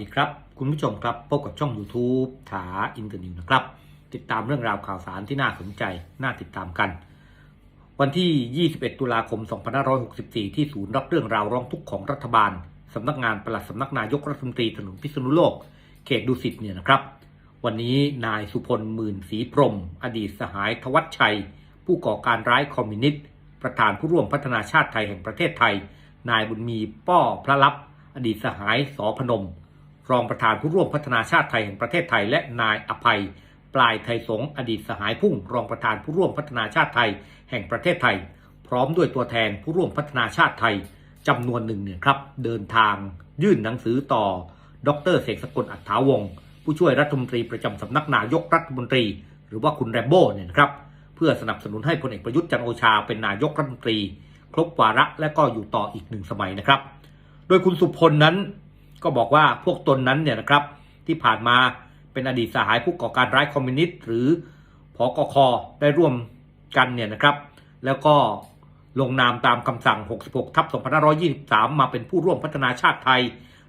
ดีครับ คุณผู้ชมครับ พบกับช่อง YouTube ถาอินเตอร์นิวนะครับ ติดตามเรื่องราวข่าวสารที่น่าสนใจ น่าติดตามกัน วันที่ 21 ตุลาคม 2564 ที่ศูนย์รับเรื่องราวร้องทุกข์ของรัฐบาลสำนักงานปลัดสำนักนายกรัฐมนตรีถนนพิษณุโลก เขตดุสิตเนี่ยนะครับ วันนี้นายสุพลหมื่นศรีพรม อดีตสหายทวัชชัย ผู้ก่อการร้ายคอมมิวนิสต์ประธานผู้ร่วมพัฒนาชาติไทยแห่งประเทศไทย นายบุญมีป้อพระลับอดีตสหายสอพนม รองประธานผู้ร่วมพัฒนาชาติไทยแห่งประเทศไทย และนายอภัย ปลายไทยสงฆ์อดีตสหายพุ่ง รองประธานผู้ร่วมพัฒนาชาติไทย แห่งประเทศไทย พร้อมด้วยตัวแทนผู้ร่วมพัฒนาชาติไทยจำนวนหนึ่งเนี่ยครับเดินทางยื่นหนังสือต่อ ดรเสกสกลอัฏฐาวงศ์ผู้ช่วยรัฐมนตรีประจำสำนักนายกรัฐมนตรี หรือว่าคุณแรมโบ้เนี่ยนะครับเพื่อสนับสนุนให้พลเอกประยุทธ์จันโอชาเป็นนายกรัฐมนตรี ครบวาระและก็อยู่ต่ออีกหนึ่งสมัยนะครับ โดยคุณสุพลนั้น ก็บอกว่าพวกตนนั้นเนี่ยนะครับที่ผ่านมาเป็นอดีตสหายผู้ก่อการร้ายคอมมิวนิสต์หรือพอกคได้ร่วมกันเนี่ยนะครับ แล้วก็ลงนามตามคำสั่ง 66 ทับ 2523 มาเป็นผู้ร่วมพัฒนาชาติไทย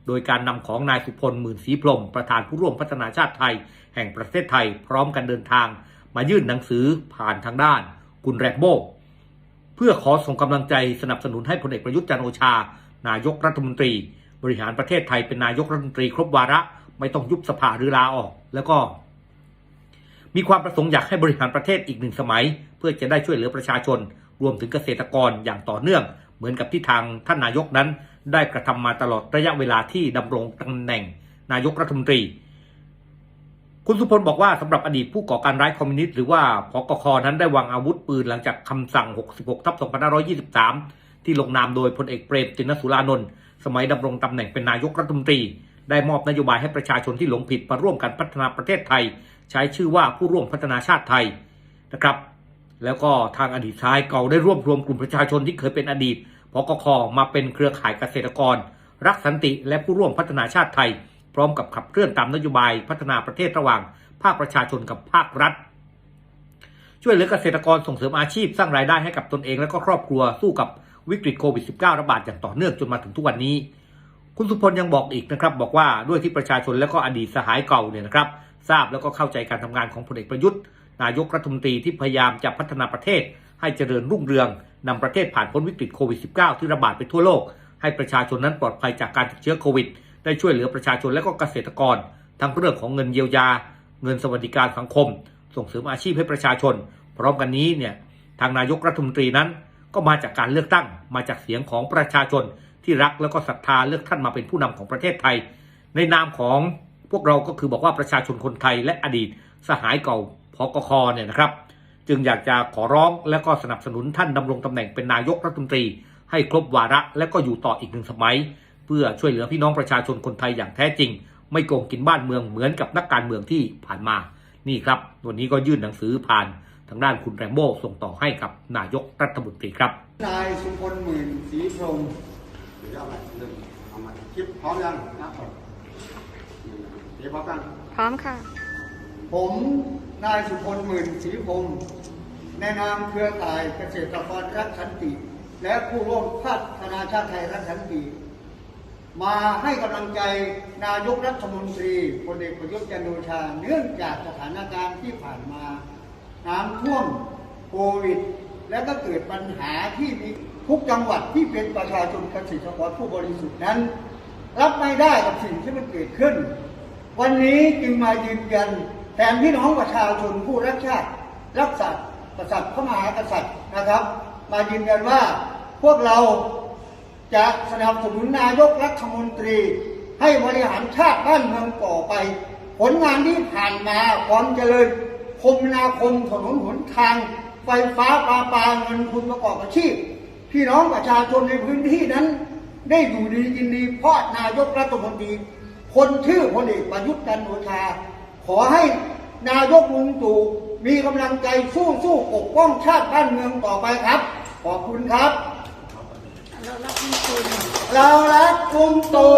โดยการนำของนายสุพลหมื่นศรีพรม ประธานผู้ร่วมพัฒนาชาติไทย แห่งประเทศไทย พร้อมกันเดินทาง มายื่นหนังสือผ่านทางด้าน คุณแรมโบ้เพื่อขอส่งกำลังใจสนับสนุนให้พลเอกประยุทธ์จันโอชา นายกรัฐมนตรี บริหารประเทศไทยเป็นนายกรัฐมนตรีครบวาระ ไม่ต้องยุบสภาหรือลาออก แล้วก็ มีความประสงค์อยากให้บริหารประเทศอีกหนึ่งสมัย เพื่อจะได้ช่วยเหลือประชาชน รวมถึงเกษตรกรอย่างต่อเนื่อง เหมือนกับที่ทางท่านนายกนั้น ได้กระทำมาตลอดระยะเวลาที่ดำรงตำแหน่ง นายกรัฐมนตรีคุณสุพลบอกว่าสำหรับอดีตผู้ก่อการร้ายคอมมิวนิสต์หรือว่าพกคนั้นได้วางอาวุธปืนหลังจากคำสั่ง 66 ทับ 2523 ที่ลงนามโดยพลเอกเปรมตินสุรานนท์สมัยดำรงตำแหน่งเป็นนายกรัฐมนตรี ได้มอบนโยบายให้ประชาชนที่หลงผิดมาร่วมกันพัฒนาประเทศไทย ใช้ชื่อว่าผู้ร่วมพัฒนาชาติไทยนะครับ แล้วก็ทางอดีตชายเก่าได้รวบรวมกลุ่มประชาชนที่เคยเป็นอดีตพกคมาเป็นเครือข่ายเกษตรกร รักสันติและผู้ร่วมพัฒนาชาติไทย พร้อมกับขับเคลื่อนตามนโยบายพัฒนาประเทศระหว่าง ภาคประชาชนกับภาครัฐ ช่วยเหลือเกษตรกรส่งเสริมอาชีพสร้างรายได้ให้กับตนเองและก็ครอบครัวสู้กับ วิกฤตโควิด -19 ระบาดอย่างต่อเนื่องจนมาถึงทุกวันนี้ คุณสุพลยังบอกอีกนะครับบอกว่าด้วยที่ประชาชนและก็อดีตสหายเก่าเนี่ยนะครับทราบแล้วก็เข้าใจการทำงานของพลเอกประยุทธ์ นายกรัฐมนตรีที่พยายามจะพัฒนาประเทศ ให้เจริญรุ่งเรืองนำประเทศผ่านพ้นวิกฤตโควิด -19 ที่ระบาดไปทั่วโลก ให้ประชาชนนั้นปลอดภัยจากการติดเชื้อโควิด ได้ช่วยเหลือประชาชนและก็เกษตรกร ทั้งเรื่องของเงินเยียวยา เงินสวัสดิการสังคม ส่งเสริมอาชีพให้ประชาชน พร้อมกันนี้เนี่ยทางนายกรัฐมนตรีนั้น ก็มาจากการเลือกตั้ง มาจากเสียงของประชาชนที่รักแล้วก็ศรัทธาเลือกท่านมาเป็นผู้นำของประเทศไทย ในนามของพวกเราก็คือบอกว่าประชาชนคนไทยและอดีตสหายเก่าพกคเนี่ยนะครับ จึงอยากจะขอร้องและก็สนับสนุนท่านดำรงตำแหน่งเป็นนายกรัฐมนตรี ให้ครบวาระและก็อยู่ต่ออีกหนึ่งสมัย เพื่อช่วยเหลือพี่น้องประชาชนคนไทยอย่างแท้จริง ไม่โกงกินบ้านเมืองเหมือนกับนักการเมืองที่ผ่านมานี่ครับวันนี้ก็ยื่นหนังสือผ่าน ทางด้านคุณแรมโบ้ส่งต่อให้กับนายกรัฐมนตรีครับ นายสุพลหมื่นศรีพรหมเดี๋ยวเอามาหนึ่งเอามาคลิปพร้อมยังนะครับเดี๋ยวพร้อมกันพร้อมค่ะ ผมนายสุพลหมื่นศรีพรหมในนามเครือข่ายเกษตรกรรักสันติ และผู้ร่วมพัฒนาชาติไทยรักสันติ มาให้กำลังใจนายกรัฐมนตรีพลเอกประยุทธ์จันทร์โอชา เนื่องจากสถานการณ์ที่ผ่านมา น้ำท่วมโควิด และก็เกิดปัญหาที่มีทุกจังหวัดที่เป็นประชาชนเกษตรกรผู้บริสุทธิ์นั้น รับไม่ได้กับสิ่งที่มันเกิดขึ้น วันนี้จึงมายืนยันแทนพี่น้องประชาชนผู้รักชาติรักสัตว์กษัตริย์พระมหากษัตริย์นะครับ มายืนยันว่าพวกเราจะสนับสนุนนายกรัฐมนตรี ให้บริหารชาติบ้านเมืองต่อไป ผลงานที่ผ่านมาความเจริญ คมนาคมถนนหนทาง ไฟฟ้าปลาปาเงินทุนประกอบอาชีพ พี่น้องประชาชนในพื้นที่นั้น ได้อยู่ดีกินดีเพราะนายกรัฐมนตรี คนชื่อพลเอกประยุทธ์จันทร์โอชา ขอให้นายกลุงตู่มีกำลังใจสู้สู้ปกป้องชาติบ้านเมืองต่อไปครับ ขอบคุณครับ เรารักลุงตู่